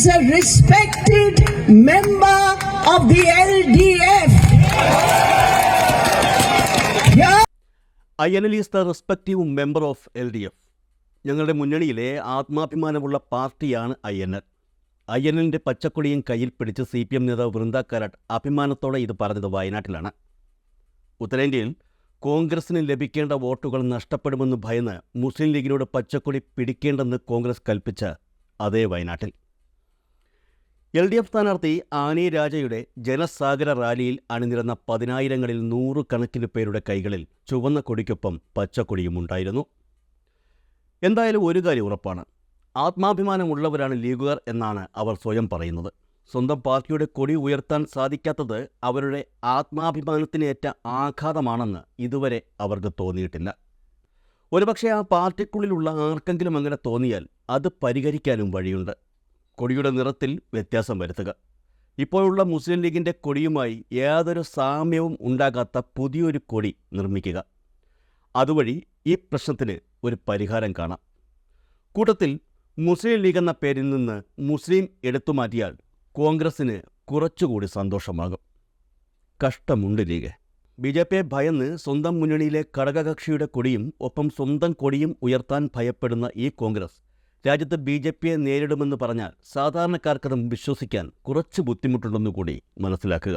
is a respected member of the LDF. I N respective member of L D F ഞങ്ങളുടെ മുന്നണിയിലെ ആത്മാഭിമാനമുള്ള പാർട്ടിയാണ് I N L I N എല്ലിന്റെ പച്ചക്കൊടിയും കയ്യിൽ പിടിച്ച് സി പി എം നേതാവ് വൃന്ദ കാരാട്ട് അഭിമാനത്തോടെ ഇത് പറഞ്ഞത് വയനാട്ടിലാണ്. ഉത്തരേന്ത്യയിൽ കോൺഗ്രസിന് ലഭിക്കേണ്ട വോട്ടുകൾ നഷ്ടപ്പെടുമെന്ന് ഭയന്ന് മുസ്ലിം ലീഗിനോട് പച്ചക്കൊടി പിടിക്കേണ്ടെന്ന് കോൺഗ്രസ് കൽപ്പിച്ച അതേ വയനാട്ടിൽ. എൽ ഡി എഫ് സ്ഥാനാർത്ഥി ആനി രാജയുടെ ജനസാഗര റാലിയിൽ അണിനിരന്ന പതിനായിരങ്ങളിൽ നൂറുകണക്കിന് പേരുടെ കൈകളിൽ ചുവന്ന കൊടിക്കൊപ്പം പച്ചക്കൊടിയും ഉണ്ടായിരുന്നു. എന്തായാലും ഒരു കാര്യം ഉറപ്പാണ്. ആത്മാഭിമാനമുള്ളവരാണ് ലീഗുകാർ എന്നാണ് അവർ സ്വയം പറയുന്നത്. സ്വന്തം പാർട്ടിയുടെ കൊടി ഉയർത്താൻ സാധിക്കാത്തത് അവരുടെ ആത്മാഭിമാനത്തിനേറ്റ ആഘാതമാണെന്ന് ഇതുവരെ അവർക്ക് തോന്നിയിട്ടില്ല. ഒരുപക്ഷെ ആ പാർട്ടിക്കുള്ളിലുള്ള ആർക്കെങ്കിലും അങ്ങനെ തോന്നിയാൽ അത് പരിഹരിക്കാനും വഴിയുണ്ട്. കൊടിയുടെ നിറത്തിൽ വ്യത്യാസം വരുത്തുക. ഇപ്പോഴുള്ള മുസ്ലിം ലീഗിന്റെ കൊടിയുമായി യാതൊരു സാമ്യവും ഉണ്ടാകാത്ത പുതിയൊരു കൊടി നിർമ്മിക്കുക. അതുവഴി ഈ പ്രശ്നത്തിന് ഒരു പരിഹാരം കാണാം. കൂട്ടത്തിൽ മുസ്ലിം ലീഗ് എന്ന പേരിൽ നിന്ന് മുസ്ലിം എടുത്തു മാറ്റിയാൽ കോൺഗ്രസ്സിന് കുറച്ചുകൂടി സന്തോഷമാകും. കഷ്ടമുണ്ട് ലീഗ്. ബി ജെ പിയെ ഭയന്ന് സ്വന്തം മുന്നണിയിലെ ഘടകകക്ഷിയുടെ കൊടിയും ഒപ്പം സ്വന്തം കൊടിയും ഉയർത്താൻ ഭയപ്പെടുന്ന ഈ കോൺഗ്രസ് രാജ്യത്ത് ബി ജെ പിയെ നേരിടുമെന്ന് പറഞ്ഞാൽ സാധാരണക്കാർക്കതും വിശ്വസിക്കാൻ കുറച്ച് ബുദ്ധിമുട്ടുണ്ടെന്നുകൂടി മനസ്സിലാക്കുക.